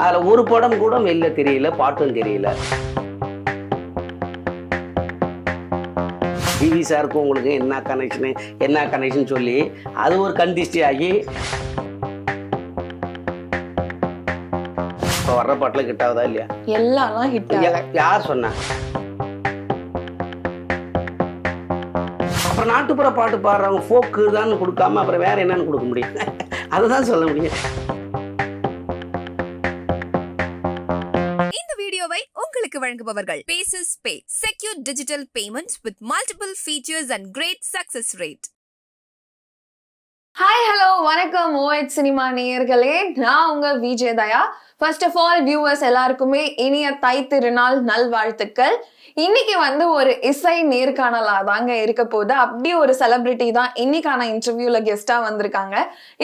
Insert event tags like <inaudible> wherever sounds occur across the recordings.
அதில் ஒரு படம் கூட வெளில தெரியல பாட்டும் தெரியல. டிவி சாருக்கும் உங்களுக்கு என்ன கனெக்ஷனு என்ன கனெக்ஷன் சொல்லி அது ஒரு கந்திஷ்டி ஆகி இப்போ வர்ற பாட்டில் கிட்டாவதா இல்லையா? எல்லாம் ஹிட் யார் சொன்னா? அப்புறம் நாட்டுப்புற பாட்டு பாடுறவங்க ஃபோக்கு தான் கொடுக்காம அப்புறம் வேற என்னன்னு கொடுக்க முடியும். <laughs> அதுதான் சொல்ல முடியும். உங்களுக்கு வழங்குபவர்கள். பேசஸ் பே secure digital payments with multiple features and great success rate hi hello வணக்கம். ஓஎட் சினிமா நேயர்களே. நான் உங்க Vijay Daya first of all viewers எல்லாருக்குமே இனிய தை திருநாள் நல்வாழ்த்துக்கள். இன்னைக்கு வந்து ஒரு இசை நேர்காணலா தாங்க இருக்க போகுது. அப்படி ஒரு செலிபிரிட்டி தான் இன்னைக்கான இன்டர்வியூல கெஸ்டா வந்திருக்காங்க.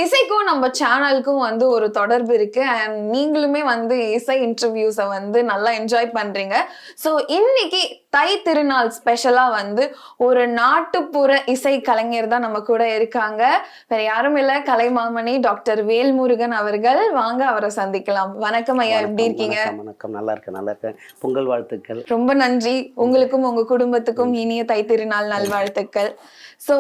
இசைக்கும் நம்ம சேனலுக்கும் வந்து ஒரு தொடர்பு இருக்கு. அண்ட் நீங்களுமே வந்து இசை இன்டர்வியூஸை வந்து நல்லா என்ஜாய் பண்றீங்க. ஸோ இன்னைக்கு தை திருநாள் ஸ்பெஷலா வந்து ஒரு நாட்டுப்புற இசை கலைஞர் தான் நம்ம கூட இருக்காங்க. வேற யாரும் இல்லை. கலைமாமணி டாக்டர் வேல்முருகன் அவர்கள். வாங்க அவரை சந்திக்கலாம். வணக்கம் ஐயா எப்படி இருக்கீங்க? வணக்கம், நல்லா இருக்கேன் நல்லா இருக்கேன். பொங்கல் வாழ்த்துக்கள். ரொம்ப நன்றி. உங்களுக்கும் உங்க குடும்பத்துக்கும் இனிய தை திருநாள் நல்வாழ்த்துக்கள் சோ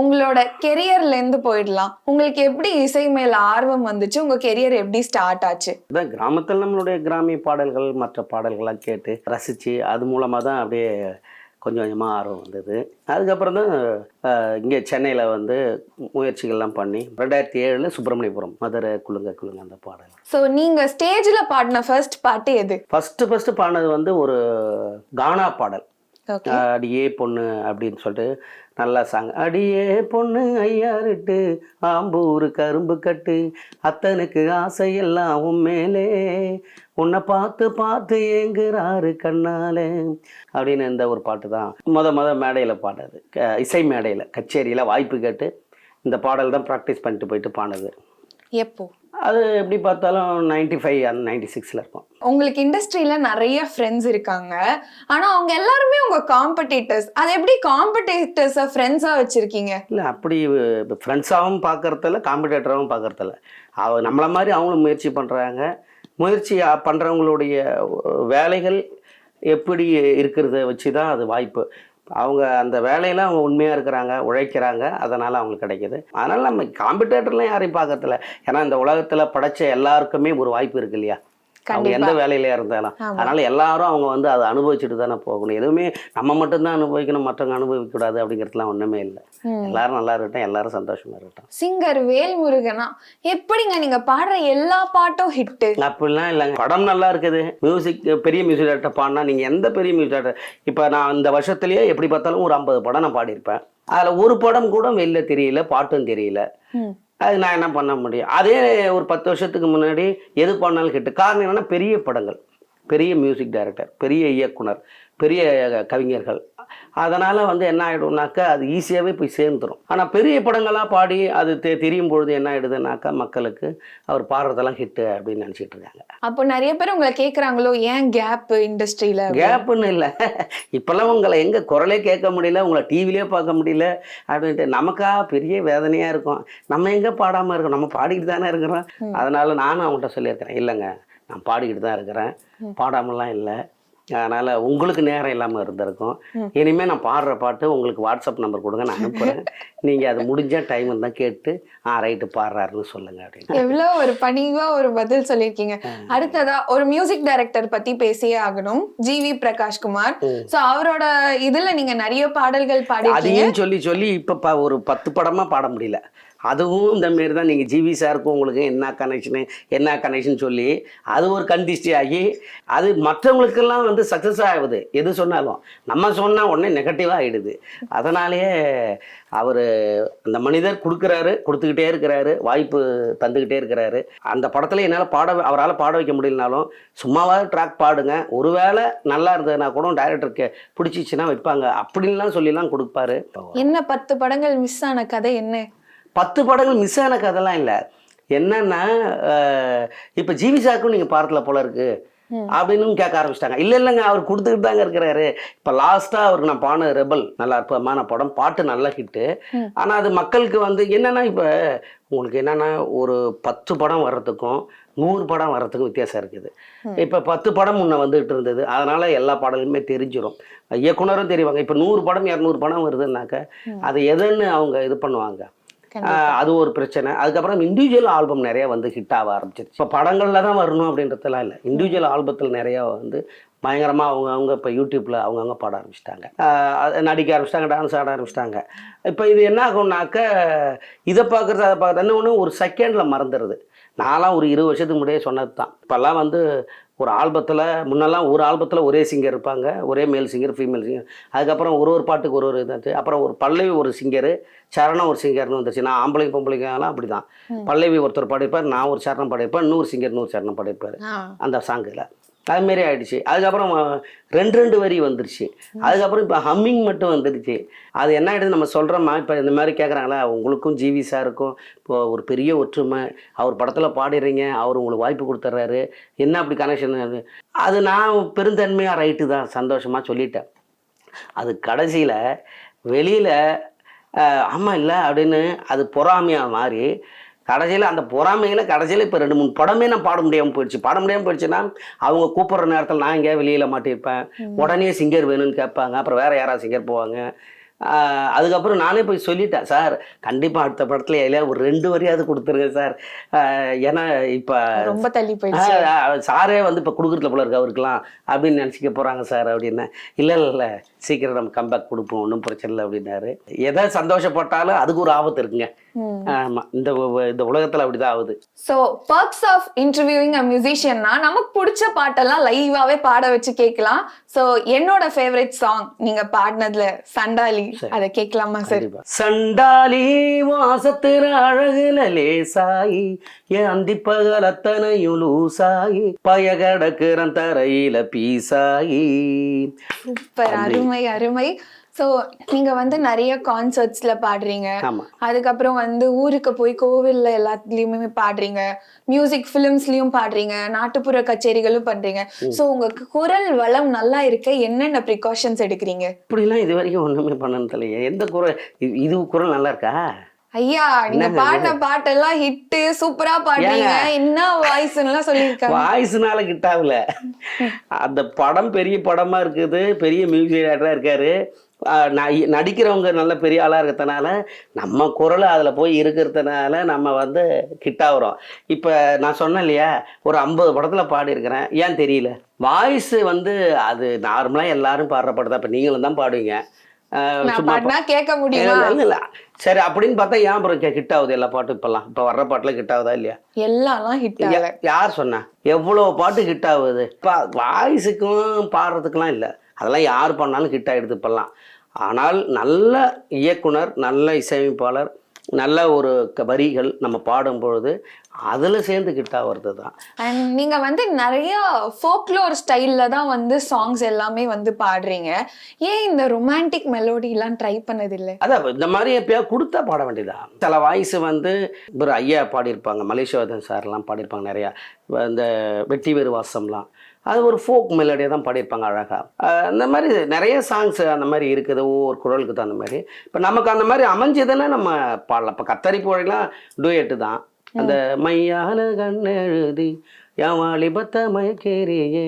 உங்களோட கெரியர்ல இருந்து போயிடலாம். உங்களுக்கு எப்படி இசை மேல ஆர்வம் வந்துச்சு? உங்க கெரியர் எப்படி ஸ்டார்ட் ஆச்சு? அதான் கிராமத்தில் நம்மளுடைய கிராமிய பாடல்கள் மற்ற பாடல்கள்லாம் கேட்டு ரசித்து அது மூலமாக தான் அப்படியே கொஞ்சம் கொஞ்சமாக ஆர்வம் வந்தது. அதுக்கப்புறம் தான் இங்கே சென்னையில் வந்து முயற்சிகள்லாம் பண்ணி ரெண்டாயிரத்தி ஏழில் சுப்பிரமணியபுரம் மதுரை குலுங்க குலுங்க அந்த பாடல். சோ நீங்க ஸ்டேஜ்ல பாடின ஃபர்ஸ்ட் பாட்டு எது? ஃபஸ்ட்டு ஃபஸ்ட்டு பாடினது வந்து ஒரு கானா பாடல். அடியே பொண்ணு அப்படின்னு சொல்லிட்டு நல்லா சாங் அடியே பொண்ணு ஐயாருட்டு ஆம்பூர் கரும்பு கட்டு அத்தனுக்கு ஆசையெல்லாம் உன் மேலே. உன்னை பார்த்து பார்த்து ஏங்குறாரு கண்ணாலே. அப்படின்னு இந்த ஒரு பாட்டு தான். மொத மொத மேடையில் பாடுறது க- இசை மேடையில் கச்சேரியில் வாய்ப்பு கேட்டு இந்த பாடல் தான் ப்ராக்டிஸ் பண்ணிட்டு போயிட்டு பாடுது எப்போ? அது எப்படி பார்த்தாலும் நைன்டி ஃபைவ் அந்த நைன்டி சிக்ஸில் இருக்கும் உங்களுக்கு இண்டஸ்ட்ரியில நிறைய ஃப்ரெண்ட்ஸ் இருக்காங்க. ஆனா அவங்க எல்லாருமே உங்க காம்படிட்டர்ஸ் அது எப்படி காம்படிட்டர்ஸ ஃப்ரெண்ட்ஸா வச்சிருக்கீங்க? இல்லை அப்படி ஃப்ரெண்ட்ஸாகவும் பார்க்கறதில்ல காம்படேட்டராகவும் பார்க்கறதில்ல அவ நம்மளை மாதிரி அவங்களும் முயற்சி பண்ணுறாங்க முயற்சி பண்ணுறவங்களுடைய வேலைகள் எப்படி இருக்கிறத வச்சு தான் அது வாய்ப்பு. அவங்க அந்த வேலையில் அவங்க உண்மையாக இருக்கிறாங்க உழைக்கிறாங்க அதனால் அவங்களுக்கு கிடைக்கிது. அதனால் நம்ம காம்படேட்டர்லாம் யாரையும் பார்க்கறதில்ல. ஏன்னா இந்த உலகத்தில் படைச்ச எல்லாருக்குமே ஒரு வாய்ப்பு இருக்கு இல்லையா? அவங்க. எந்த வேலையில இருந்தாலும். அதனால எல்லாரும் அவங்க வந்து அதை அனுபவிச்சுட்டு தானே போகணும். எதுவுமே நம்ம மட்டும்தான் அனுபவிக்கணும் மற்றவங்க அனுபவிக்க கூடாது அப்படிங்கிறதுலாம் ஒண்ணுமே இல்லை. எல்லாரும் நல்லா இருக்கட்டும் எல்லாரும் சந்தோஷமா இருக்கட்டும். சிங்கர் வேல்முருகனா எப்படிங்க நீங்க பாடுற எல்லா பாட்டும் ஹிட் அப்படிலாம் இல்லைங்க. படம் நல்லா இருக்குது. மியூசிக் பெரிய மியூசிக் டேரக்டர் பாடினா நீங்கள் எந்த பெரிய மியூசிக் டேரக்டர் இப்போ நான் இந்த வருஷத்துலேயே எப்படி பார்த்தாலும் ஒரு ஐம்பது படம் நான் பாடியிருப்பேன். அதில் ஒரு படம் கூட வெளில தெரியல பாட்டும் தெரியல. அது நான் என்ன பண்ண முடியும்? அதே ஒரு பத்து வருஷத்துக்கு முன்னாடி எது பண்ணாலும் ஹிட்டு காரணம் என்னென்னா பெரிய படங்கள். பெரிய மியூசிக் டைரக்டர் பெரிய இயக்குனர் பெரிய கவிஞர்கள். அதனால் வந்து என்ன ஆகிடும்னாக்கா அது ஈஸியாகவே போய் சேர்ந்துடும் ஆனால் பெரிய படங்களாக பாடி அது தெ தெரியும் பொழுது என்ன ஆகிடுதுனாக்கா மக்களுக்கு அவர் பாடுறதெல்லாம் ஹிட்டு அப்படின்னு நினச்சிட்டு இருக்காங்க. அப்போ நிறைய பேர் உங்களை கேக்குறாங்களோ ஏன் கேப் இண்டஸ்ட்ரியில கேப்புன்னு இல்லை. இப்போல்லாம் உங்களை எங்கே குரலே கேட்க முடியல உங்களை டிவிலே பார்க்க முடியல அப்படின்ட்டு நமக்கா பெரிய வேதனையாக இருக்கும். நம்ம எங்கே பாடாமல் இருக்கோம்? நம்ம பாடிக்கிட்டு தானே இருக்கிறோம். அதனால நானும் அவங்கள்ட்ட சொல்லியிருக்கிறேன் இல்லைங்க. நான் பாடிக்கிட்டு தான் இருக்கிறேன். பாடாமலாம் இல்லை. அதனால் உங்களுக்கு நேரம் இல்லாமல் இருந்திருக்கும். இனிமேல் நான் பாடுற பாட்டு உங்களுக்கு வாட்ஸ்அப் நம்பர் கொடுங்க நான் அனுப்புகிறேன் <laughs> நீங்கள் அது முடிஞ்ச டைம் இருந்தால் கேட்டு ஆ ரைட்டு பாடுறாருன்னு சொல்லுங்கள் அப்படின்னு. எவ்வளவு ஒரு பணிவா ஒரு பதில் சொல்லியிருக்கீங்க. அடுத்ததா ஒரு மியூசிக் டைரக்டர் பத்தி பேசியே ஆகணும். ஜிவி பிரகாஷ் குமார் சோ அவரோட இதுல நீங்க நிறைய பாடல்கள் பாடிருக்கீங்க அதையும் சொல்லி சொல்லி இப்போ ப ஒரு பத்து படமாக பாட முடியல. அதுவும் இந்த மாரி தான். நீங்கள் ஜிவி சாருக்கும் உங்களுக்கு என்ன கனெக்ஷனு என்ன கனெக்ஷன் சொல்லி அது ஒரு கண்டிஸ்டி ஆகி அது மற்றவங்களுக்கெல்லாம் வந்து சக்ஸஸ் ஆகுது. எது சொன்னாலும். நம்ம சொன்னால் உடனே நெகட்டிவாக ஆகிடுது அதனாலேயே அவர் அந்த மனிதர் கொடுக்குறாரு கொடுத்துக்கிட்டே இருக்கிறாரு வாய்ப்பு தந்துக்கிட்டே இருக்கிறாரு. அந்த படத்தில் என்னால் பாட அவரால் பாட வைக்க முடியலனாலும் சும்மாவாக ட்ராக் பாடுங்க. ஒருவேளை நல்லா இருந்ததுன்னா கூட டைரக்டருக்கு பிடிச்சிச்சுன்னா வைப்பாங்க. அப்படின்லாம் சொல்லிலாம் கொடுப்பாரு. என்ன பத்து படங்கள் மிஸ் ஆன கதை என்ன? பத்து படங்கள் மிஸ் ஆன கதைலாம் இல்லை. என்னன்னா இப்ப ஜிவி சாக்கும் நீங்க பாரத்தில் போல இருக்கு. அப்படின்னு கேட்க ஆரம்பிச்சிட்டாங்க. இல்ல இல்லைங்க அவர் கொடுத்துக்கிட்டு தாங்க இருக்கிறாரு. இப்ப லாஸ்டா அவருக்கு நான் பான ரெபல் நல்ல அற்புதமான படம். பாட்டு நல்ல ஹிட்டு ஆனா அது மக்களுக்கு வந்து என்னன்னா இப்ப உங்களுக்கு என்னன்னா ஒரு பத்து படம் வர்றதுக்கும் நூறு படம் வர்றதுக்கு வித்தியாசம் இருக்குது. இப்போ பத்து படம் முன்ன வந்துகிட்டு இருந்தது. அதனால எல்லா பாடலுமே தெரிஞ்சிடும் இயக்குனரும் தெரிவாங்க. இப்போ நூறு படம் இரநூறு படம் வருதுன்னாக்க அது எதுன்னு அவங்க இது பண்ணுவாங்க. அது ஒரு பிரச்சனை. அதுக்கப்புறம் இண்டிவிஜுவல் ஆல்பம் நிறைய வந்து ஹிட் ஆக ஆரம்பிச்சிருச்சு. இப்போ படங்களில் தான் வரணும் அப்படின்றதுலாம் இல்லை. இண்டிவிஜுவல் ஆல்பத்தில் நிறைய வந்து பயங்கரமாக அவங்க அவங்க இப்போ யூடியூப்பில் அவங்கவுங்க பாட ஆரம்பிச்சிட்டாங்க. நடிக்க ஆரம்பிச்சிட்டாங்க டான்ஸ் ஆட ஆரம்பிச்சிட்டாங்க. இப்போ இது என்ன ஆகும்னாக்க இதை பார்க்குறது அதை பார்க்குறது என்ன ஒன்று ஒரு செகண்டில் மறந்துடுது நான்லாம் ஒரு இருபது வருஷத்துக்கு முன்னாடியே சொன்னது தான் இப்போல்லாம் வந்து ஒரு ஆல்பத்தில் முன்னெல்லாம் ஒரு ஆல்பத்தில் ஒரே சிங்கர் இருப்பாங்க. ஒரே மேல் சிங்கர் ஃபீமேல் சிங்கர் அதுக்கப்புறம் ஒரு ஒரு பாட்டுக்கு ஒரு ஒரு இதாச்சு அப்புறம் ஒரு பல்லவி ஒரு சிங்கரு சரணம் ஒரு சிங்கர்னு வந்துச்சு. நான் ஆம்பளைங்க பொம்பளைங்கலாம் அப்படி தான் பல்லவி ஒருத்தர் பாடியிருப்பார் நான் ஒரு சரணம் பாடியிருப்பேன் நூறு சிங்கர் நூறு சரணம் பாடியிருப்பார். அந்த சாங்கில் அதுமாரி ஆயிடுச்சு. அதுக்கப்புறம் ரெண்டு ரெண்டு வரி வந்துருச்சு. அதுக்கப்புறம் இப்போ ஹம்மிங் மட்டும் வந்துடுச்சு அது என்ன ஆகிடுது நம்ம சொல்கிறோமா இப்போ இந்த மாதிரி கேட்குறாங்களா உங்களுக்கும் ஜிவி சாருக்கும் இப்போ ஒரு பெரிய ஒற்றுமை. அவர் படத்தில் பாடிடுறீங்க. அவர் உங்களுக்கு வாய்ப்பு கொடுத்துட்றாரு என்ன அப்படி கனெக்ஷன் அது அது நான் பெருந்தன்மையாக ரைட்டு தான். சந்தோஷமாக சொல்லிட்டேன். அது கடைசியில் வெளியில் ஆமாம் இல்லை அப்படின்னு அது பொறாமையாக மாறி கடைசியில் அந்த பொறாமையில் கடைசியில் இப்போ ரெண்டு மூணு படமே நான் பாட முடியாமல் போயிடுச்சு. பாட முடியாமல் போயிடுச்சுன்னா அவங்க கூப்பிட்ற நேரத்தில் நான் எங்கேயா வெளியில் மாட்டியிருப்பேன். உடனே சிங்கர் வேணும்னு கேட்பாங்க. அப்புறம் வேறு யாராவது சிங்கர் போவாங்க. அதுக்கப்புறம் நானே போய் சொல்லிட்டேன் சார் கண்டிப்பாக அடுத்த படத்தில் எல்லாம் ஒரு ரெண்டு வரியாவது கொடுத்துருங்க சார். ஏன்னா இப்போ ரொம்ப தள்ளி போயிடுச்சு. சாரே வந்து இப்போ கொடுக்குறதுல போல இருக்கு அவருக்குலாம் அப்படின்னு நினச்சிக்க போகிறாங்க சார் அப்படின்னு. இல்லை இல்லை சீக்கிரம் நம்ம கம்பேக் கொடுப்போம் ஒன்றும் பிரச்சனை இல்லை அப்படின்னாரு. எதை சந்தோஷப்பட்டாலும் அதுக்கு ஒரு ஆபத்து இருக்குங்க. ஆமாம் இந்த இந்த உலகத்தில் அப்படி தான் ஆகுது so perks of interviewing a மியூசிஷியன்னா நமக்கு பிடிச்ச பாட்டெல்லாம் லைவாவே பாட வச்சு கேட்கலாம். சோ என்னோட ஃபேவரட் சாங் நீங்க பாடினதுல சண்டாலி அதை கேட்கலாமா சார். சண்டாலி வாசத்துல அழகுல லேசாயி என் அந்திப்பகல் அத்தனையும் லூசாயி பய கடக்குறன் தரையில பீசாயி. சூப்பர். அருமை அருமை. சோ நீங்க வந்து நிறைய கான்சர்ட்ஸ்ல பாடுறீங்க. அதுக்கப்புறம் வந்து ஊருக்கு போய் கோவில்ல எல்லாத்துலயுமே பாடுறீங்க. மியூசிக் ஃபிலிம்ஸ்லயும் பாடுறீங்க. நாட்டுப்புற கச்சேரிகளும் பண்றீங்க. சோ உங்க குரல் வளம் நல்லா இருக்க என்னென்ன ப்ரிகாஷன்ஸ் எடுக்கிறீங்க? இப்படிலாம் இது வரைக்கும் ஒண்ணுமே பண்ணது இல்லையே. எந்த குரல் இது- குரல் நல்லா இருக்கா? ஐயா நீங்க பாடின பாட்டெல்லாம் ஹிட் சூப்பரா பாடுறீங்க. என்ன வாய்ஸ் எல்லாம் சொல்லியிருக்காங்க. வாய்ஸ்னால கிட்டாவில் அந்த படம் பெரிய படமா இருக்குது. பெரிய மியூசிக் டேரக்டராக இருக்காரு. நடிக்கிறவங்க நல்ல பெரிய ஆளாக இருக்கிறதுனால நம்ம குரல் அதில் போய் இருக்கிறதுனால நம்ம வந்து கிட்டாகிறோம் இப்போ நான் சொன்னேன் இல்லையா ஒரு ஐம்பது படத்தில் பாடியிருக்கிறேன். ஏன் தெரியல? வாய்ஸ் வந்து அது நார்மலாக எல்லாரும் பாடுற படம் தான் இப்போ நீங்களும் தான் பாடுவீங்க. கேட்க முடியுமா? இல்ல. சரி அப்படின்னு பார்த்தா ஏன் அப்புறம் ஹிட் ஆகுது எல்லா பாட்டும் இப்பெல்லாம்? இப்போ வர்ற பாட்டுல ஹிட் ஆகுதா இல்லையா எல்லாம் ஹிட் யார் சொன்னா? எவ்வளோ பாட்டு ஹிட் ஆகுது? வாய்ஸுக்கும் பாடுறதுக்கெல்லாம் இல்லை. அதெல்லாம் யார் பண்ணாலும் ஹிட் ஆகிடுது இப்பெல்லாம். ஆனால் நல்ல இயக்குனர் நல்ல இசையமைப்பாளர் நல்ல ஒரு வரிகள் நம்ம பாடும் பொழுது அதில் சேர்ந்து ஹிட் ஆகிறது தான் அண்ட் நீங்க வந்து நிறைய ஃபோக்லோர் ஸ்டைல்ல தான் வந்து சாங்ஸ் எல்லாமே வந்து பாடுறீங்க. ஏன் இந்த ரொமான்டிக் மெலோடி எல்லாம் ட்ரை பண்ணது இல்ல அதான் இந்த மாதிரி எப்பயா கொடுத்தா பாட வேண்டியதான் சில வாய்ஸ் வந்து ஒரு ஐயா பாடியிருப்பாங்க மலேசியாவதன் சார்லாம் பாடியிருப்பாங்க நிறையா. இந்த வெட்டி வேறு வாசம்லாம். அது ஒரு ஃபோக் மெலடியாக தான் பாடியிருப்பாங்க அழகாக அந்த மாதிரி நிறைய சாங்ஸ் அந்த மாதிரி இருக்குது ஒவ்வொரு குரலுக்கு தகுந்த மாதிரி. இப்போ நமக்கு அந்த மாதிரி அமைஞ்சதுன்னா நம்ம பாடலாம். இப்போ கத்தரி போழைலாம் டூயட்டு தான். அந்த மையால கண்ணெழுதி என் வாலிபத்த மயக்கேரியே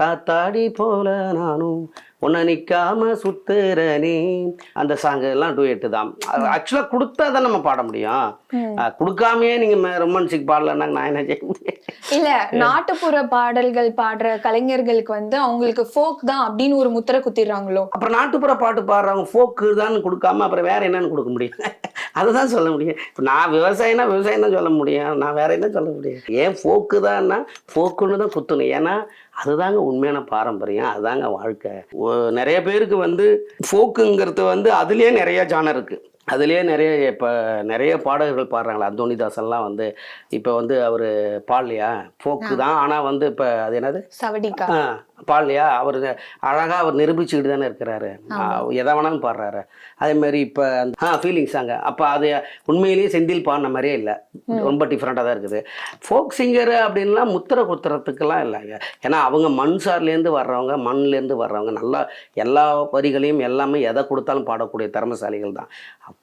காத்தாடி போல நானும் உன்னை நிற்காம சுத்துறனே அந்த சாங் எல்லாம் டூயட்டு தான். ஆக்சுவலாக கொடுத்தா தான் நம்ம பாட முடியும். கொடுக்காமயே நீங்கள் ரொமான்சிக் பாடலன்னா நான் என்ன செய்ய முடியும்? இல்ல நாட்டுப்புற பாடல்கள் பாடுற கலைஞர்களுக்கு வந்து அவங்களுக்கு ஃபோக் தான் அப்படின்னு ஒரு முத்திரை குத்திடுறாங்களோ? அப்புறம் நாட்டுப்புற பாட்டு பாடுறவங்க ஃபோக்கு தான் கொடுக்காம அப்புறம் வேற என்னன்னு கொடுக்க முடியும்? <laughs> அதுதான் சொல்ல முடியும். இப்போ நான் விவசாயம்னா விவசாயம் தான் சொல்ல முடியும். நான் வேற என்ன சொல்ல முடியும்? ஏன் ஃபோக்கு தான்னா ஃபோக்குன்னு தான் குத்தணும். ஏன்னா அதுதாங்க உண்மையான பாரம்பரியம் அதுதாங்க வாழ்க்கை. நிறைய பேருக்கு வந்து ஃபோக்குங்கிறது வந்து அதுலேயே நிறைய ஜானர் இருக்குது அதுலேயே நிறைய இப்போ நிறைய பாடகர்கள் பாடுறாங்களா அந்தோனிதாசன்லாம் வந்து இப்போ வந்து அவர் பாடலையா? ஃபோக்கு தான். ஆனால் வந்து இப்போ அது என்னது? சவடிக்கா. பாடலையா அவர் அழகாக அவர் நிரூபிச்சுக்கிட்டு தானே இருக்கிறாரு. எதை வேணாலும் பாடுறாரு. அதே மாதிரி இப்போ ஆ ஃபீலிங்ஸ் சாங்க அப்போ அது உண்மையிலேயே செந்தில் பாடின மாதிரியே இல்லை. ரொம்ப டிஃப்ரெண்ட்டாக தான் இருக்குது. ஃபோக் சிங்கர் அப்படின்லாம் முத்திரை குத்துறதுக்கெல்லாம் இல்லைங்க ஏன்னா அவங்க மண் சார்லேருந்து வர்றவங்க மண்லேருந்து வர்றவங்க நல்லா எல்லா வரிகளையும் எல்லாமே எதை கொடுத்தாலும் பாடக்கூடிய திறமசாலிகள் தான்.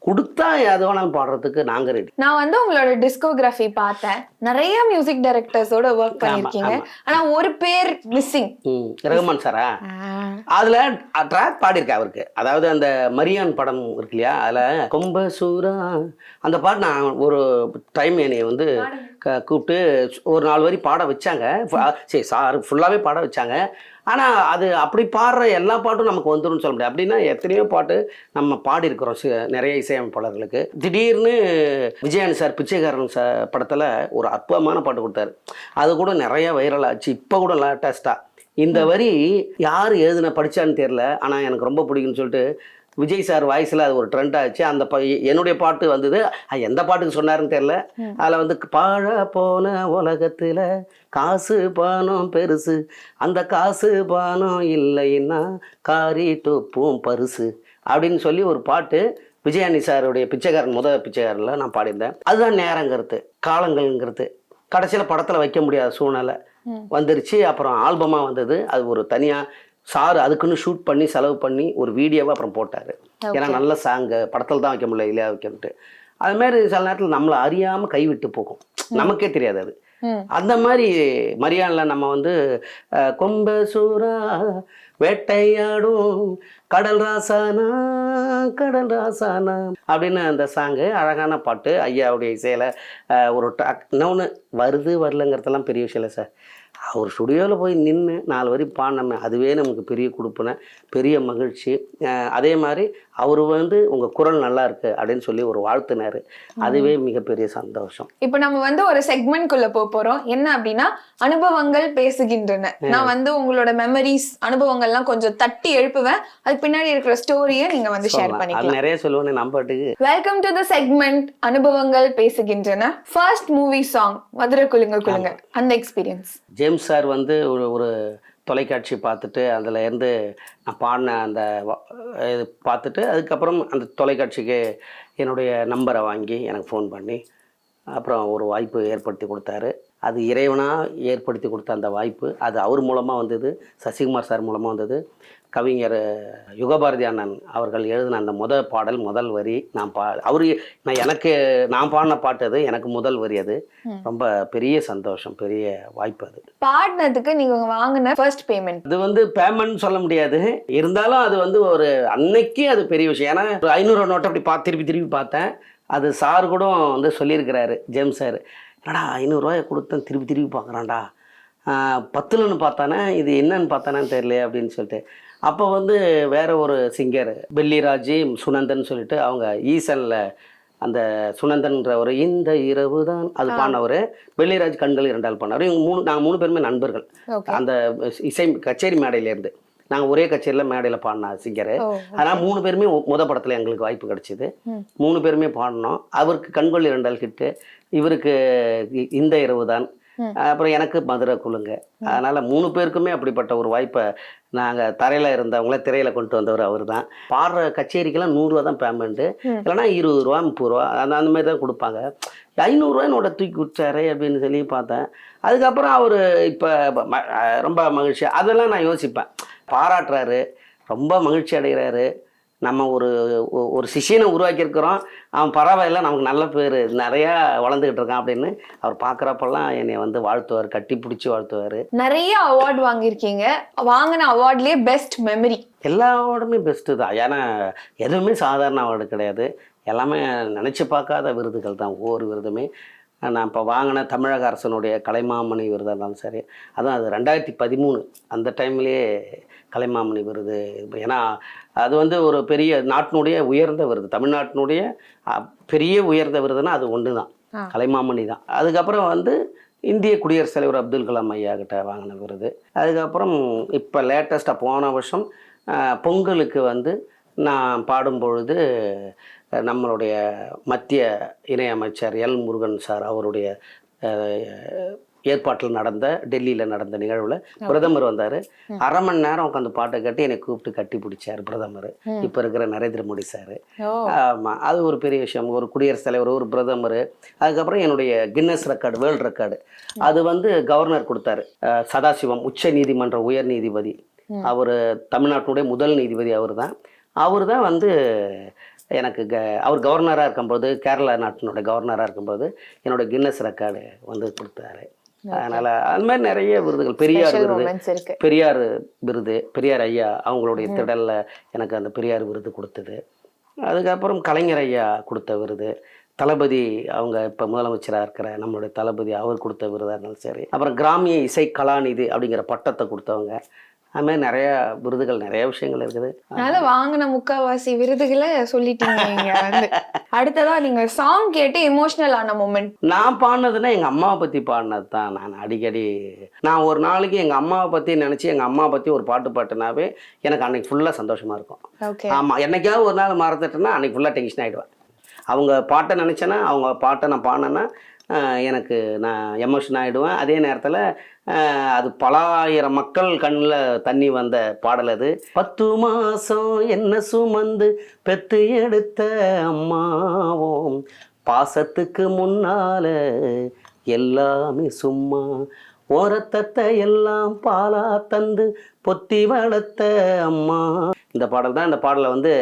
கொடுத்தா எது வேணாலும் பாடுறதுக்கு நாங்க ரெடி நான் வந்து உங்களோட டிஸ்கோகிராஃபி பார்த்தேன். நிறைய மியூசிக் டைரக்டர்ஸோட ஒர்க் பண்ணிருக்கீங்க ஆமா. ஆனா ஒரு பேர் மிஸ்ஸிங் ரகுமான் சாரா? அதுல ட்ராக் பாடியிருக்கேன் அவருக்கு. அதாவது அந்த மரியான் படம் இருக்கு இல்லையா? அதுல கொம்ப சூரா அந்த பாட்டு நான் ஒரு டைம் என்னை வந்து கூப்பிட்டு ஒரு நாலு வரி பாட வச்சாங்க. சரி சார் ஃபுல்லாகவே பாட வச்சாங்க. ஆனால் அது அப்படி பாடுற எல்லா பாட்டும் நமக்கு வந்துரும்னு சொல்ல முடியாது. அப்படின்னா எத்தனையோ பாட்டு நம்ம பாடியிருக்கிறோம் நிறைய இசையமைப்பாளர்களுக்கு. திடீர்னு விஜயன் சார் பிச்சைக்காரன் சார் படத்தில் ஒரு அற்புதமான பாட்டு கொடுத்தாரு. அது கூட நிறைய வைரல் ஆச்சு. இப்போ கூட லேட்டஸ்ட்டாக இந்த வரி யார் எழுதுன படிச்சான்னு தெரில ஆனால் எனக்கு ரொம்ப பிடிக்கும்னு சொல்லிட்டு விஜய் சார் வாய்ஸில் அது ஒரு ட்ரெண்ட் ஆச்சு. அந்த என்னுடைய பாட்டு வந்தது. அது எந்த பாட்டுக்கு சொன்னாருன்னு தெரில அதில் வந்து பாழ போன உலகத்தில் காசு பானம் பெருசு. அந்த காசு பானம் இல்லைன்னா காரி துப்பும் பரிசு அப்படின்னு சொல்லி ஒரு பாட்டு விஜயானி சாருடைய பிச்சைக்காரன் முத பிச்சைக்காரனில் நான் பாடியிருந்தேன். அதுதான் நேரங்கிறது காலங்கள்ங்கிறது கடைசியில் படத்தில் வைக்க முடியாத சூழ்நிலை. வந்துருச்சு. அப்புறம் ஆல்பமாக வந்தது. அது ஒரு தனியாக சார் அதுக்குன்னு ஷூட் பண்ணி செலவு பண்ணி ஒரு வீடியோவை அப்புறம் போட்டார். ஏன்னா நல்ல சாங்கு படத்தில் தான் வைக்க முடியல இல்லையா வைக்கணுட்டு அது மாதிரி சில நேரத்தில் நம்மளை அறியாமல் கைவிட்டு போகும். நமக்கே தெரியாது அது. அந்த மாதிரி மரியாதையில் நம்ம வந்து கொம்ப சூறா வேட்டையாடும் கடல் ராசானா கடல் ராசானா அப்படின்னு அந்த சாங்கு அழகான பாட்டு. ஐயாவுடைய இசையில் ஒரு ட்ராக் இன்னொன்று வருது வரலங்கிறதெல்லாம் பெரிய விஷயம் இல்லை சார். அவர் ஸ்டுடியோவில் போய் நின்று நாலு வரி பாடினோமே அதுவே நமக்கு பெரிய கொடுப்பின பெரிய மகிழ்ச்சி. அதே மாதிரி அவர் வந்து உங்கள் குரல் நல்லா இருக்கு அப்படின்னு சொல்லி ஒரு வாழ்த்துனார். அதுவே மிகப்பெரிய சந்தோஷம். இப்போ நம்ம வந்து ஒரு செக்மெண்ட் குள்ள போக போறோம். என்ன அப்படின்னா அனுபவங்கள் பேசுகின்றன. நான் வந்து உங்களோட மெமரிஸ் அனுபவங்கள்லாம் கொஞ்சம் தட்டி எழுப்புவேன். அதுக்கு பின்னாடி இருக்கிற ஸ்டோரியை நீங்க வந்து ஷேர் பண்ணிக்கலாம். நிறைய சொல்லுவேன் நம்ம பாட்டுக்கு வெல்கம் டு த செக்மெண்ட் அனுபவங்கள் பேசுகின்றன. ஃபர்ஸ்ட் மூவி சாங் மதுரை குலுங்க குலுங்க. அந்த எக்ஸ்பீரியன்ஸ் ஜேம்ஸ் சார் வந்து ஒரு ஒரு தொலைக்காட்சி பார்த்துட்டு அதில் இருந்து நான் பாடின அந்த இது பார்த்துட்டு அதுக்கப்புறம் அந்த தொலைக்காட்சிக்கு என்னுடைய நம்பரை வாங்கி எனக்கு ஃபோன் பண்ணி அப்புறம் ஒரு வாய்ப்பு ஏற்படுத்தி கொடுத்தாரு. அது இறைவனாக ஏற்படுத்தி கொடுத்த அந்த வாய்ப்பு. அது அவர் மூலமாக வந்தது சசிகுமார் சார் மூலமாக வந்தது. கவிஞர் யுகபாரதி அண்ணன் அவர்கள் எழுதின அந்த முதல் பாடல் முதல் வரி நான் பா அவர் நான் எனக்கு நான் பாடின பாட்டு அது எனக்கு முதல் வரி அது. ரொம்ப பெரிய சந்தோஷம் பெரிய வாய்ப்பு அது. பாடினதுக்கு நீங்க வாங்கின ஃபர்ஸ்ட் பேமெண்ட் அது வந்து பேமெண்ட் சொல்ல முடியாது. இருந்தாலும் அது வந்து ஒரு அன்னைக்கு அது பெரிய விஷயம். ஏன்னா ஒரு ஐநூறு நோட்டை அப்படி பார்த்து திருப்பி திருப்பி பார்த்தேன். அது சார் கூட வந்து சொல்லியிருக்கிறாரு ஜேம்ஸ் சார். என்னடா ஐநூறுரூவாயை கொடுத்தேன் திருப்பி திருப்பி பார்க்குறான்டா. பத்துலன்னு பார்த்தானே இது என்னன்னு பார்த்தானேன்னு தெரியல அப்படின்னு சொல்லிட்டு. அப்போ வந்து வேற ஒரு சிங்கர் பெல்லிராஜ் சுனந்தன் சொல்லிட்டு அவங்க ஈசனில் அந்த சுனந்தன்ற ஒரு இந்த இரவு தான் அது பாடினவர். பெல்லிராஜ் கண்கள் இரண்டால் பண்ணவர் இவங்க மூணு நாங்கள் மூணு பேருமே நண்பர்கள். அந்த இசை கச்சேரி மேடையிலேருந்து. நாங்கள் ஒரே கச்சேரியில் மேடையில் பாடின சிங்கரு. அதனால் மூணு பேருமே முத படத்தில் எங்களுக்கு வாய்ப்பு கிடைச்சிது. மூணு பேருமே பாடினோம். அவருக்கு கண்கொள் இரண்டால் கிட்டு இவருக்கு இந்த இரவு தான். அப்புறம் எனக்கு மதுரை குழுங்க. அதனால் மூணு பேருக்குமே அப்படிப்பட்ட ஒரு வாய்ப்பை நாங்கள் தரையில் இருந்தவங்கள திரையில் கொண்டு வந்தவர் அவர் தான் பாடுற கச்சேரிக்கெல்லாம் நூறுரூவா தான் பேமெண்ட்டு. ம். இல்லைன்னா இருபது ரூபா முப்பது ரூபா அந்த அந்த மாதிரி தான் கொடுப்பாங்க. ஐநூறுரூவா என்னோட தூக்கி குடிச்சாரே அப்படின்னு சொல்லி பார்த்தேன். அதுக்கப்புறம் அவர் இப்போ ரொம்ப மகிழ்ச்சி அதெல்லாம் நான் யோசிப்பேன். பாராட்டுறாரு ரொம்ப மகிழ்ச்சி அடைகிறாரு. நம்ம ஒரு ஒரு சிஷியனை உருவாக்கியிருக்கிறோம். அவன் பரவாயில்ல நமக்கு நல்ல பேர் நிறையா வளர்ந்துக்கிட்டு இருக்கான் அப்படின்னு அவர் பார்க்குறப்பெல்லாம் என்னை வந்து வாழ்த்துவார் கட்டி பிடிச்சி வாழ்த்துவார். நிறைய அவார்ட் வாங்கியிருக்கீங்க. வாங்கின அவார்ட்லயே பெஸ்ட் மெமரி எல்லா அவார்டுமே பெஸ்ட்டு தான். ஏன்னா எதுவுமே சாதாரண அவார்டு கிடையாது. எல்லாமே நினச்சி பார்க்காத விருதுகள் தான் ஒவ்வொரு விருதுமே. நான் இப்போ வாங்கின தமிழக அரசனுடைய கலைமாமணி விருதாக இருந்தாலும் சரி அதுவும் அது ரெண்டாயிரத்தி பதிமூணு அந்த டைம்லேயே கலைமாமணி விருது. ஏன்னா அது வந்து ஒரு பெரிய நாட்டினுடைய உயர்ந்த விருது. தமிழ்நாட்டினுடைய பெரிய உயர்ந்த விருதுன்னா அது ஒன்று தான். கலைமாமணி தான். அதுக்கப்புறம் வந்து இந்திய குடியரசுத் தலைவர் அப்துல் கலாம் ஐயா கிட்ட வாங்கின விருது. அதுக்கப்புறம் இப்போ லேட்டஸ்ட்டாக போன வருஷம் பொங்கலுக்கு வந்து நான் பாடும் பொழுது அஹ், நம்மளுடைய மத்திய இணையமைச்சர் எல் முருகன் சார் அவருடைய ஏற்பாட்டில் நடந்த டெல்லியில் நடந்த நிகழ்வில் பிரதமர் வந்தார். அரை மணி நேரம் உட்காந்து பாட்டை கட்டி என்னை கூப்பிட்டு கட்டி பிடிச்சார் பிரதமர். இப்போ இருக்கிற நரேந்திர மோடி சார். ஆமாம் அது ஒரு பெரிய விஷயம். ஒரு குடியரசுத் தலைவர் ஒரு பிரதமர். அதுக்கப்புறம் என்னுடைய கின்னஸ் ரெக்கார்டு வேர்ல்டு ரெக்கார்டு. அது வந்து கவர்னர் கொடுத்தாரு. சதாசிவம் உச்ச நீதிமன்ற உயர் நீதிபதி. அவர் தமிழ்நாட்டினுடைய முதல் நீதிபதி அவர் தான் அவர் தான் வந்து எனக்கு க அவர் கவர்னராக இருக்கும்போது கேரளா நாட்டினுடைய கவர்னராக இருக்கும்போது என்னோட கின்னஸ் ரெக்கார்டு வந்து கொடுத்தாரு. அதனால் அது மாதிரி நிறைய விருதுகள். பெரியார் விருது. பெரியார் விருது. பெரியார் ஐயா அவங்களுடைய திடலில் எனக்கு அந்த பெரியார் விருது கொடுத்தது. அதுக்கப்புறம் கலைஞர் ஐயா கொடுத்த விருது. தளபதி அவங்க இப்போ முதலமைச்சராக இருக்கிற நம்மளுடைய தளபதி அவர் கொடுத்த விருதாக இருந்தாலும் சரி. அப்புறம் கிராமிய இசை கலாநிதி அப்படிங்கிற பட்டத்தை கொடுத்தவங்க. அது மாதிரி நிறைய விருதுகள் நிறைய விஷயங்கள் இருக்குது. அதனால வாங்கின முக்காவாசி விருதுகளை சொல்லிட்டீங்க அடுத்ததா நீங்க சாங் கேட்டு எமோஷனல் ஆன மூமெண்ட் நான் பாடினதுன்னா எங்கள் அம்மாவை பற்றி பாடினது தான் நான் அடிக்கடி. நான் ஒரு நாளைக்கு எங்கள் அம்மாவை பற்றி நினச்சி எங்கள் அம்மாவை பற்றி ஒரு பாட்டு பாட்டுனாவே எனக்கு அன்னைக்கு ஃபுல்லாக சந்தோஷமாக இருக்கும். ஆமாம் என்னைக்காவது ஒரு நாள் மறந்துட்டேன்னா அன்னைக்கு ஃபுல்லாக டென்ஷன் ஆகிடுவேன் அவங்க பாட்டை நினச்சேன்னா அவங்க பாட்டை நான் பாடினேன்னா எனக்கு நான் எமோஷன் ஆகிடுவேன் அதே நேரத்தில் அது பல ஆயிரம் மக்கள் கண்ணில் தண்ணி வந்த பாடல் அது. பத்து மாதம் என்ன சுமந்து பெத்து எடுத்த அம்மாவோம் பாசத்துக்கு முன்னால எல்லாமே சும்மா ஓரத்தத்தை எல்லாம் பாலா தந்து பொத்தி வளர்த்த அம்மா. இந்த பாடல் தான் இந்த பாடலை வந்து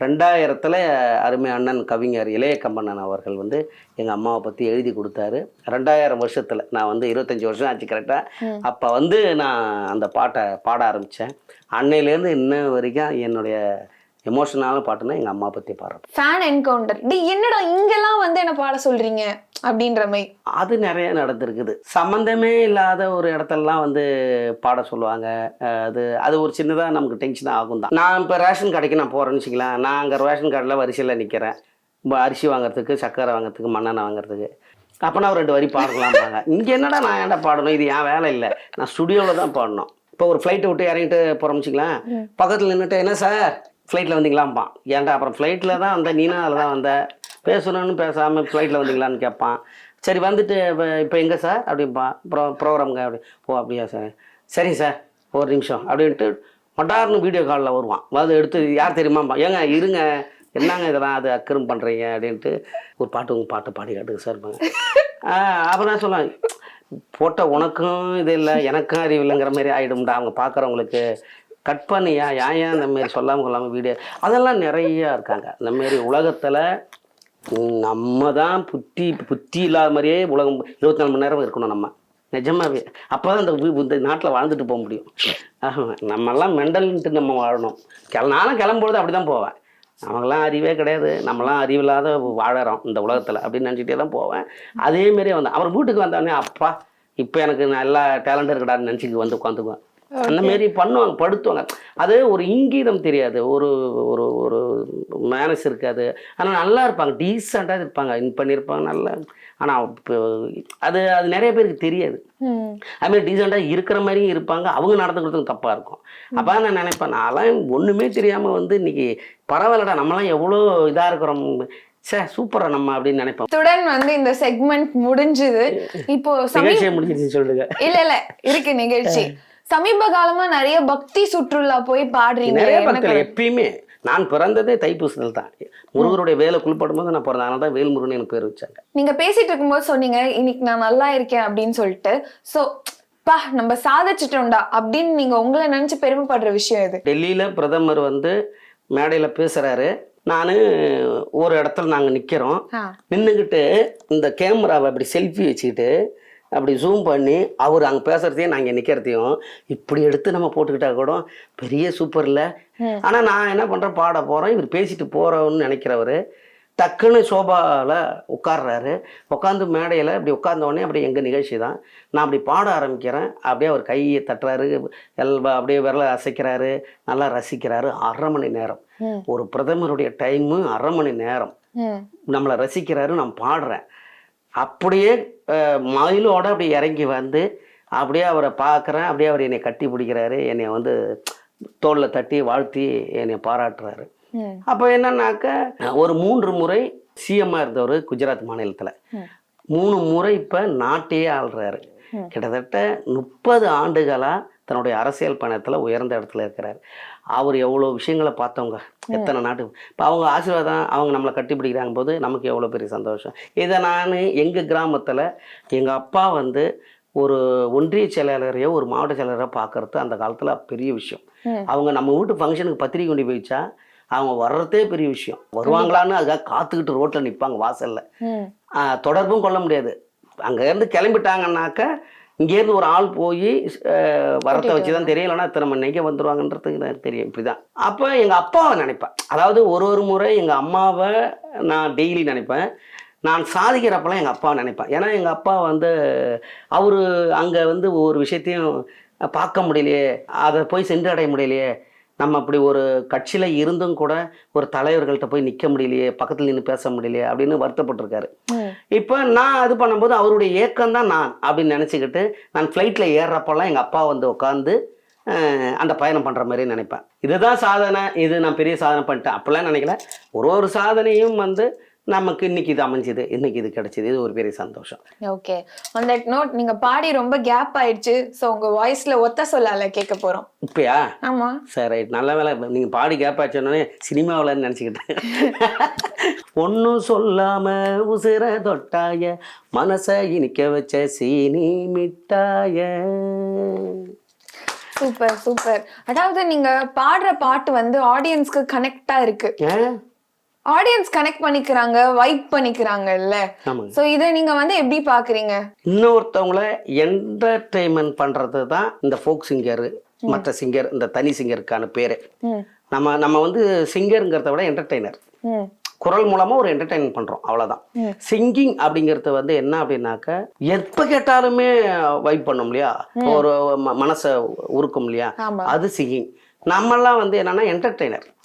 ரெண்டாயிரத்தில் அருமை அண்ணன் கவிஞர் இளைய கம்பண்ணன் அவர்கள் வந்து எங்கள் அம்மாவை பற்றி எழுதி கொடுத்தாரு. ரெண்டாயிரம் வருஷத்தில் நான் வந்து இருபத்தஞ்சி வருஷம் ஆச்சு கரெக்டாக. அப்போ வந்து நான் அந்த பாட்டை பாட ஆரம்பித்தேன் அன்னையிலேருந்து இன்ன வரைக்கும் என்னுடைய எமோஷனான பாட்டுனா எங்கள் அம்மா பற்றி பாடுறேன் ஃபேன் என்கவுண்டர் டி என்னடா இங்கெல்லாம் வந்து என்ன பாட சொல்றீங்க? அப்படின்ற மாதிரி அது நிறைய நடந்திருக்குது. சம்மந்தமே இல்லாத ஒரு இடத்துலலாம் வந்து பாட சொல்லுவாங்க. அது அது ஒரு சின்னதாக நமக்கு டென்ஷன் ஆகும் தான். நான் இப்போ ரேஷன் கடைக்கு நான் போகிறேன்னு வச்சுக்கலாம் நான் அங்கே ரேஷன் கடையில் வரிசையில் நிற்கிறேன் அரிசி வாங்குறதுக்கு சர்க்கரை வாங்குறதுக்கு மண்ணெண்ணெய் வாங்குறதுக்கு. அப்போ நான் ஒரு ரெண்டு வரி பாடலாம்பாங்க. இங்கே என்னடா நான் ஏன்டா பாடணும்? இது என் வேலை இல்லை. நான் ஸ்டுடியோவில் தான் பாடணும். இப்போ ஒரு ஃப்ளைட்டை விட்டு இறங்கிட்டு போகிறோம் வச்சுக்கலாம் பக்கத்தில் நின்றுட்டு என்ன சார் ஃப்ளைட்டில் வந்தீங்களாம்பான் ஏன்டா அப்புறம் ஃப்ளைட்டில் தான் வந்த நீனா அதில் தான் வந்த. பேசணும்னு பேசாமல் ஃப்ளைட்டில் வந்தீங்களான்னு கேட்பான் சரி வந்துட்டு இப்போ இப்போ எங்கே சார் அப்படிம்பா. ப்ரோ ப்ரோக்ராம்ங்க அப்படி. ஓ அப்படியா சார் சரி சார் ஒரு நிமிஷம். அப்படின்ட்டு மட்டார்னு வீடியோ காலில் வருவான். வந்து எடுத்து யார் தெரியுமாம்பா? ஏங்க இருங்க. என்னங்க இதெல்லாம் அது அக்கறம் பண்ணுறீங்க அப்படின்ட்டு ஒரு பாட்டு உங்கள் பாட்டு பாடி காட்டுங்க சார் அப்புறம் நான் சொல்லுவேன் போட்ட உனக்கும் இது இல்லை எனக்கும் அறிவு இல்லைங்கிற மாதிரி ஆகிடும்டா அவங்க பார்க்குறவங்களுக்கு கட் பண்ணியா ஏன் ஏன் இந்த மாதிரி சொல்லாமல் கொள்ளாமல் வீடியோ அதெல்லாம் நிறையா இருக்காங்க. இந்த மாதிரி உலகத்தில் நம்ம தான் புத்தி புத்தி இல்லாத மாதிரியே உலகம் இருபத்தி நாலு மணி நேரம் இருக்கணும் நம்ம. நிஜமாவே. அப்போ தான் இந்த இந்த நாட்டில் வாழ்ந்துட்டு போக முடியும். ஆமா, நம்மெல்லாம் மெண்டல்ன்ட்டு நம்ம வாழணும். கிள நானும் கிளம்பும்போது அப்படி தான் போவேன். நமக்கெல்லாம் அறிவே கிடையாது. நம்மலாம் அறிவில்லாத வாழறோம் இந்த உலகத்தில் அப்படின்னு நினச்சிட்டே தான் போவேன். அதேமாரி வந்தேன். அவர் வீட்டுக்கு வந்தோடனே அப்பா இப்போ எனக்கு நல்லா டேலண்ட் இருக்கடான்னு நினச்சிக்கு வந்து உட்காந்துக்குவேன். அந்த மாரி பண்ணுவாங்க படுத்துவாங்க. அது ஒரு இங்கீதம் தெரியாது. ஒரு ஒரு ஒரு மேனஸ் இருக்காது. ஆனால் நல்லா இருப்பாங்க. டீசெண்டாக இருப்பாங்க. இன் பண்ணியிருப்பாங்க நல்லா. ஆனால் அது அது நிறைய பேருக்கு தெரியாது. ம். அதுமாதிரி டீசெண்டாக இருக்கிற மாதிரியும் இருப்பாங்க. அவங்க நடந்துக்கிறதுக்கும் தப்பாக இருக்கும். அப்போ நான் நினைப்பேன் நான்லாம் ஒன்றுமே தெரியாமல் வந்து இன்னைக்கு பரவாயில்லடா நம்மலாம் எவ்வளோ இதாக இருக்கிறோம். சே சூப்பரா நம்ம அப்படின்னு நினைப்போம். இத்துடன் வந்து இந்த செக்மெண்ட் முடிஞ்சுது. இப்போ சமீப நிகழ்ச்சியை முடிஞ்சிருச்சுன்னு சொல்லுங்க. இல்ல இல்ல. இருக்கு நிகழ்ச்சி. சமீப காலமா நிறைய பக்தி சுற்றுலா போய் பாடுறீங்க. நிறைய பக்தர்கள் எப்பயுமே நான் பிறந்ததே தைப்பூசத்தில் தான். முருகருடைய வேலை குளிப்படும் போது நான் அதனால தான் வேல்முருகன் எனக்கு பேர் வச்சாங்க. நீங்க பேசிட்டு இருக்கும்போது சொன்னீங்க இன்னைக்கு நான் நல்லா இருக்கேன் அப்படின்னு சொல்லிட்டு. சோ பா நம்ம சாதிச்சிட்டோம்டா அப்படின்னு நீங்க உங்களை நினைச்சு பெருமைப்படுற விஷயம் இது டெல்லியில் பிரதமர் வந்து மேடையில் பேசுகிறாரு நான் ஒரு இடத்துல நாங்கள் நிற்கிறோம். நின்றுக்கிட்டு இந்த கேமராவை அப்படி செல்ஃபி வச்சுக்கிட்டு அப்படி ஜூம் பண்ணி அவர் அங்கே பேசுகிறதையும் நாங்கள் நிற்கிறதையும் இப்படி எடுத்து நம்ம போட்டுக்கிட்டா கூட பெரிய சூப்பர் இல்லை. ஆனால் நான் என்ன பண்ணுறேன் பாட போகிறேன் இவர் பேசிட்டு போகிறோன்னு நினைக்கிறவர் டக்குன்னு சோபாவில் உட்கார்றாரு. உட்காந்து மேடையில் இப்படி உட்கார்ந்த உடனே அப்படி எங்கள் நிகழ்ச்சி தான். நான் அப்படி பாட ஆரம்பிக்கிறேன். அப்படியே அவர் கையை தட்டுறாரு. எல்பா அப்படியே விரல அசைக்கிறாரு. நல்லா ரசிக்கிறாரு. அரை மணி நேரம். ஒரு பிரதமருடைய டைமு அரை மணி நேரம். நம்மளை ரசிக்கிறாரு. நான் பாடுறேன். அப்படியே மயிலோட அப்படியே இறங்கி வந்து அப்படியே அவரை பார்க்குறேன் அப்படியே அவர் என்னை கட்டி பிடிக்கிறாரு என்னை வந்து தோளில் தட்டி வாழ்த்தி என்னை பாராட்டுறாரு. அப்போ என்னன்னாக்க ஒரு மூன்று முறை சிஎம்மாக இருந்தவர் குஜராத் மாநிலத்தில். மூணு முறை இப்போ நாட்டையே ஆள்றாரு. கிட்டத்தட்ட முப்பது ஆண்டுகளாக தன்னுடைய அரசியல் பயணத்தில் உயர்ந்த இடத்துல இருக்கிறார் அவர் எவ்வளோ விஷயங்களை பார்த்தவங்க. எத்தனை நாட்டு இப்போ அவங்க ஆசீர்வாதம் அவங்க நம்மளை கட்டி பிடிக்கிறாங்க போது நமக்கு எவ்வளோ பெரிய சந்தோஷம். இதை நான் எங்கள் கிராமத்தில் எங்கள் அப்பா வந்து ஒரு ஒன்றிய செயலாளரையோ ஒரு மாவட்ட செயலாளரையோ பார்க்கறது அந்த காலத்தில் பெரிய விஷயம். அவங்க நம்ம வீட்டு ஃபங்க்ஷனுக்கு பத்திரிக்கை கொண்டு போய் வச்சா அவங்க வர்றதே பெரிய விஷயம். வருவாங்களான்னு அதுக்காக காத்துக்கிட்டு ரோட்டில் நிற்பாங்க வாசல்ல. தொடர்பும் கொள்ள முடியாது. அங்கேருந்து கிளம்பிட்டாங்கன்னாக்க இங்கேருந்து ஒரு ஆள் போய் வரத்தை வச்சு தான் தெரியும் இத்தனை மணி நேரம் வந்துருவாங்கன்றதுக்கு எனக்கு தெரியும். இப்படி தான் அப்போ எங்கள் அப்பாவை நினைப்பேன். அதாவது ஒரு ஒரு முறை எங்கள் அம்மாவை நான் டெய்லி நினைப்பேன். நான் சாதிக்கிறப்பெல்லாம் எங்கள் அப்பாவை நினைப்பேன். ஏன்னா எங்கள் அப்பா வந்து அவர் அங்கே வந்து ஒரு விஷயத்தையும் பார்க்க முடியலையே அதை போய் சென்றடைய முடியலையே நம்ம அப்படி ஒரு கட்சியில் இருந்தும் கூட ஒரு தலைவர்கள்ட்ட போய் நிற்க முடியலையே பக்கத்தில் நின்று பேச முடியலையே அப்படின்னு வருத்தப்பட்டிருக்காரு. இப்போ நான் இது பண்ணும்போது அவருடைய ஏக்கம் தான் நான் அப்படின்னு நினச்சிக்கிட்டு நான் ஃப்ளைட்டில் ஏறுறப்பெல்லாம் எங்கள் அப்பா வந்து உட்காந்து அந்த பயணம் பண்ணுற மாதிரி நினைப்பேன். இதுதான் சாதனை இது நான் பெரிய சாதனை பண்ணிட்டேன். அப்படிலாம் நினைக்கல. ஒரு ஒரு சாதனையும் வந்து நமக்கு இன்னைக்கு இது அமைஞ்சுது இன்னைக்கு இது கிடைச்சிது. இது ஒரு பெரிய சந்தோஷம். ஓகே ஆன் தட் நோட் நீங்க பாடி ரொம்ப கேப் ஆயிடுச்சு. சோ உங்க வாய்ஸ்ல ஒத்த சொல்லால கேட்க போறோம். இப்பயா ஆமா. சரி ரைட். நல்ல வேலை நீங்கள் பாடி கேப்பாச்சோன்னே சினிமாவில் நினச்சிக்கிட்டேன். <laughs> ஒன்றும் சொல்லாம உசிர தொட்டாய மனசை இனிக்க வச்ச சீனி மிட்டாய. சூப்பர் சூப்பர் அதாவது நீங்க பாடுற பாட்டு வந்து ஆடியன்ஸ்க்கு கனெக்டா இருக்கு. ஆடியன்ஸ் கனெக்ட் பண்ணிக்கிறாங்க வைப் பண்ணிக்கிறாங்கல்ல. சோ இதை நீங்க வந்து எப்படி பாக்குறீங்க? இன்னொருத்தவங்கள என்டர்டெயின்மெண்ட் பண்ணுறது தான் இந்த ஃபோக் சிங்கரு மற்ற சிங்கர் இந்த தனி சிங்கருக்கான பேர். நம்ம நம்ம வந்து சிங்கருங்கிறத விட என்டர்டெய்னர் ம். குரல் மூலமாக ஒரு என்டர்டெயின்மெண்ட் பண்ணுறோம் அவ்வளோதான் ம். சிங்கிங் அப்படிங்கிறது வந்து என்ன அப்படின்னாக்க எப்போ கேட்டாலுமே வைப் பண்ணும் இல்லையா? ஒரு மனசை உருக்கும் இல்லையா? அது சிங்கிங் நம்மெல்லாம் வந்து என்னன்னா என்டர்டெய்னர் ஓகே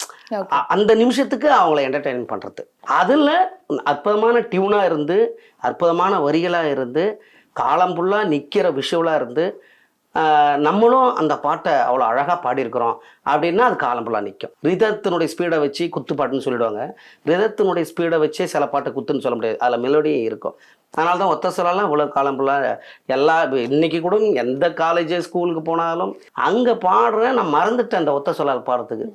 அந்த நிமிஷத்துக்கு அவங்கள என்டர்டெயின் பண்ணுறது அதில் அற்புதமான டியூனாக இருந்து அற்புதமான வரிகளாக இருந்து காலம் ஃபுல்லாக நிற்கிற விஷுவலாக இருந்து நம்மளும் அந்த பாட்டை அவ்வளோ அழகாக பாடியிருக்கிறோம் அப்படின்னா அது காலம் ஃபுல்லாக நிற்கும் ரிதத்தினுடைய ஸ்பீடை வச்சு குத்து பாட்டுன்னு சொல்லிடுவாங்க. ரிதத்தினுடைய ஸ்பீடை வச்சே சில பாட்டை குத்துன்னு சொல்ல முடியாது. அதில் மெலோடியும் இருக்கும். அதனால தான் ஒத்த சொல்லலாம் இவ்வளோ காலம் ஃபுல்லாக எல்லா இன்னைக்கு கூட எந்த காலேஜ் ஸ்கூலுக்கு போனாலும் அங்கே பாடுறேன் நான் மறந்துட்டேன் அந்த ஒத்த சொல்லால் பாடுறதுக்கு.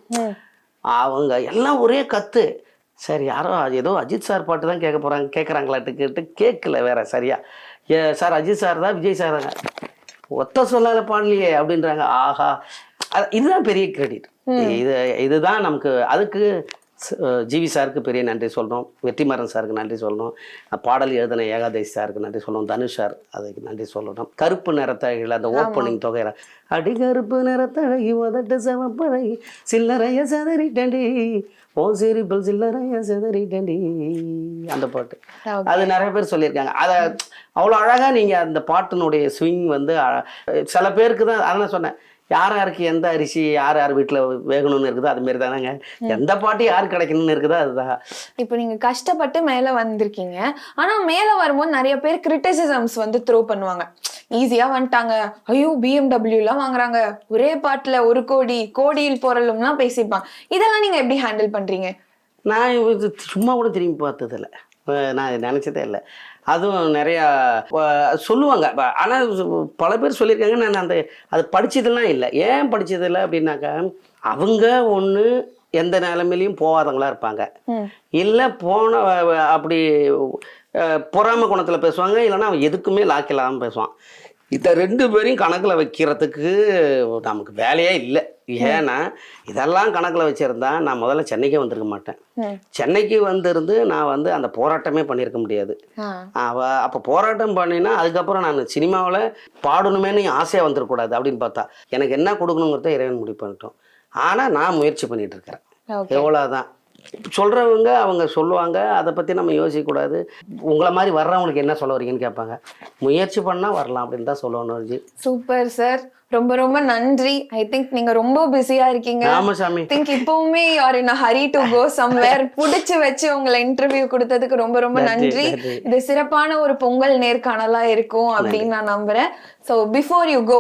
அவங்க எல்லாம் ஒரே கத்து. சரி யாரோ ஏதோ அஜித் சார் பாட்டு தான் கேட்க போகிறாங்க கேட்குறாங்களாட்டு கேட்டு கேட்கல வேற சரியா. ஏ சார் அஜித் சார் தான் விஜய் சார் ஒத்த சொல்லால பாடலையே அப்படின்றாங்க. ஆஹா. இதுதான் பெரிய கிரெடிட் இது இதுதான் நமக்கு அதுக்கு ஜிவி சாருக்கு பெரிய நன்றி சொல்லணும் வெற்றிமாறன் சாருக்கு நன்றி சொல்லணும் பாடல் எழுதின ஏகாதேசி சாருக்கு நன்றி சொல்லணும் தனுஷ் சார் அதுக்கு நன்றி சொல்லணும் கருப்பு நிறத்தழகில் அந்த ஓப்பனிங் தொகையில. அடி கருப்பு நிறத்தழகி உதட்டு செவப்பழகி சில்லறைய செதறிட்டண்டி ஓ சிரிப்பில் சில்லறைய செதறிட்டண்டி அந்த பாட்டு. அது நிறைய பேர் சொல்லியிருக்காங்க. அதை அவ்வளோ அழகாக நீங்கள் அந்த பாட்டினுடைய ஸ்விங் வந்து சில பேருக்கு தான் அதான் சொன்னேன். யார் யாருக்கு எந்த அரிசி யார் யார் வீட்டில் வேகணும்னு இருக்குதோ அது மாரி தானேங்க. எந்த பாட்டு யார் கிடைக்கணும்னு இருக்குதோ அதுதான் இப்போ நீங்க கஷ்டப்பட்டு மேல வந்திருக்கீங்க. ஆனா மேல வரும்போது நிறைய பேர் கிரிட்டிசிசம்ஸ் வந்து த்ரோ பண்ணுவாங்க. ஈஸியா வந்துட்டாங்க. ஐயோ பிஎம்டபிள்யூ எல்லாம் வாங்குறாங்க. ஒரே பாட்டுல ஒரு கோடி கோடியில் பொருளும்லாம் பேசியிருப்பாங்க இதெல்லாம் நீங்க எப்படி ஹேண்டில் பண்றீங்க? நான் சும்மா கூட திரும்பி பார்த்ததில்ல. நான் நினச்சதே இல்லை. அதுவும் நிறையா சொல்லுவாங்க. ஆனால் பல பேர் சொல்லியிருக்காங்க நான் அந்த அது படிச்சதெல்லாம் இல்லை. ஏன் படிச்சதில்லை அப்படின்னாக்கா அவங்க ஒன்று எந்த நிலைமையிலையும் போகாதவங்களா இருப்பாங்க. இல்லை போன அப்படி பொறாமை குணத்தில் பேசுவாங்க. இல்லைன்னா அவன் எதுக்குமே லாக்கில்லாமல் பேசுவான். இதை ரெண்டு பேரையும் கணக்கில் வைக்கிறதுக்கு நமக்கு வேலையே இல்லை. ஏன்னா இதெல்லாம் கணக்கில் வச்சுருந்தா நான் முதல்ல சென்னைக்கே வந்திருக்க மாட்டேன். சென்னைக்கு வந்திருந்து நான் வந்து அந்த போராட்டமே பண்ணியிருக்க முடியாது. அவ அப்போ போராட்டம் பண்ணினா அதுக்கப்புறம் நான் சினிமாவில் பாடணுமேனு ஆசையாக வந்துடக்கூடாது அப்படின்னு பார்த்தா எனக்கு என்ன கொடுக்கணுங்கிறத இறைவன் முடிவு பண்ணிட்டோம். ஆனால் நான் முயற்சி பண்ணிட்டு இருக்கிறேன். எவ்வளோதான் சொல்கிறவங்க அவங்க சொல்லுவாங்க. அதை பற்றி நம்ம யோசிக்கக்கூடாது. உங்களை மாதிரி வர்றவங்களுக்கு என்ன சொல்ல வரீங்கன்னு கேட்பாங்க. முயற்சி பண்ணால் வரலாம் அப்படின்னு தான் சொல்லணும் சூப்பர் சார். ரொம்ப ரொம்ப நன்றி. ஐ திங்க் நீங்க ரொம்ப பிஸியா இருக்கீங்க. ராமசாமி திங்க் இப்பவுமே யார் in hurry to go somewhere புடிச்சு வச்சு உங்களை இன்டர்வியூ கொடுத்ததுக்கு ரொம்ப ரொம்ப நன்றி. இது சிறப்பான ஒரு பொங்கல் நேர்காணலா இருக்கும் அப்படின்னு நான் நம்புறேன். சோ பிஃபோர் யூ கோ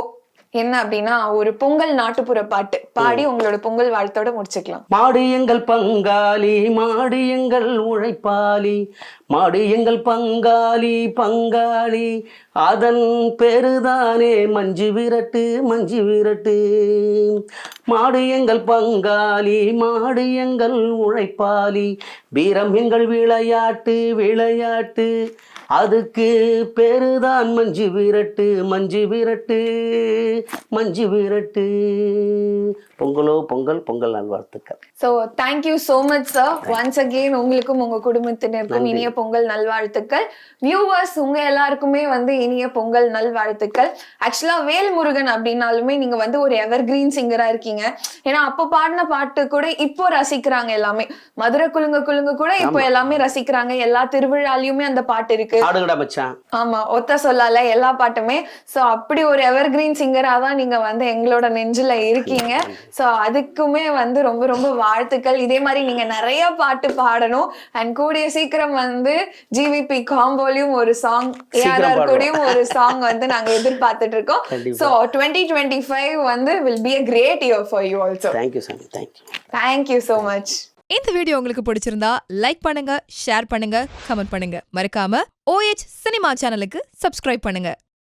என்ன அப்படின்னா ஒரு பொங்கல் நாட்டுப்புற பாட்டு. பாடி உங்களோட பொங்கல் வாழ்த்தோட முடிச்சுக்கலாம். மாடு எங்கள் பங்காளி மாடு எங்கள் உழைப்பாளி மாடு எங்கள் பங்காளி பங்காளி. அதன் பெருதானே மஞ்சு விரட்டு மஞ்சு விரட்டு. மாடு எங்கள் பங்காளி மாடு எங்கள் உழைப்பாளி. வீரம் எங்கள் விளையாட்டு விளையாட்டு. அதுக்கு பேருதான் மஞ்சு விரட்டு மஞ்சு விரட்டு மஞ்சு விரட்டு பொங்கலோ பொங்கல் பொங்கல் நல்வாழ்த்துக்கள். So thank you so much sir once again உங்களுக்கும் உங்க குடும்பத்தினருக்கும். இனிய பொங்கல் நல்வாழ்த்துக்கள். வியூவர்ஸ் உங்க எல்லாருக்குமே வந்து இனிய பொங்கல் நல்வாழ்த்துக்கள். ஆக்சுவலா வேல்முருகன் அப்படின்னாலுமே நீங்க வந்து ஒரு எவர் கிரீன் சிங்கரா இருக்கீங்க. ஏன்னா அப்போ பாடின பாட்டு கூட இப்போ ரசிக்கிறாங்க எல்லாமே. மதுரை குலுங்க குலுங்க கூட இப்போ எல்லாமே ரசிக்கிறாங்க. எல்லா திருவிழாலையுமே அந்த பாட்டு இருக்கு. ஆமா ஒத்த சொல்லால எல்லா பாட்டுமே. சோ அப்படி ஒரு எவர் கிரீன் சிங்கரா தான் நீங்க வந்து எங்களோட நெஞ்சில இருக்கீங்க. சோ அதுக்குமே வந்து ரொம்ப ரொம்ப வாழ்த்துக்கள். இதே மாதிரி நீங்க நிறைய பாட்டு பாடணும். அண்ட் கூடிய சீக்கிரம் வந்து ஜிவிபி காம்போலயும் ஒரு சாங் ஏஆர்ஆர். கூடயும் ஒரு சாங் வந்து நாங்க எதிர்பார்த்துட்டு இருக்கோம். சோ டுவெண்ட்டி டுவெண்ட்டி ஃபைவ் வந்து will be a great year for you also thank you சாமி thank you thank you so much இந்த வீடியோ உங்களுக்கு பிடிச்சிருந்தா லைக் பண்ணுங்க ஷேர் பண்ணுங்க கமெண்ட் பண்ணுங்க. மறக்காம OH சினிமா சேனலுக்கு சப்ஸ்கிரைப் பண்ணுங்க.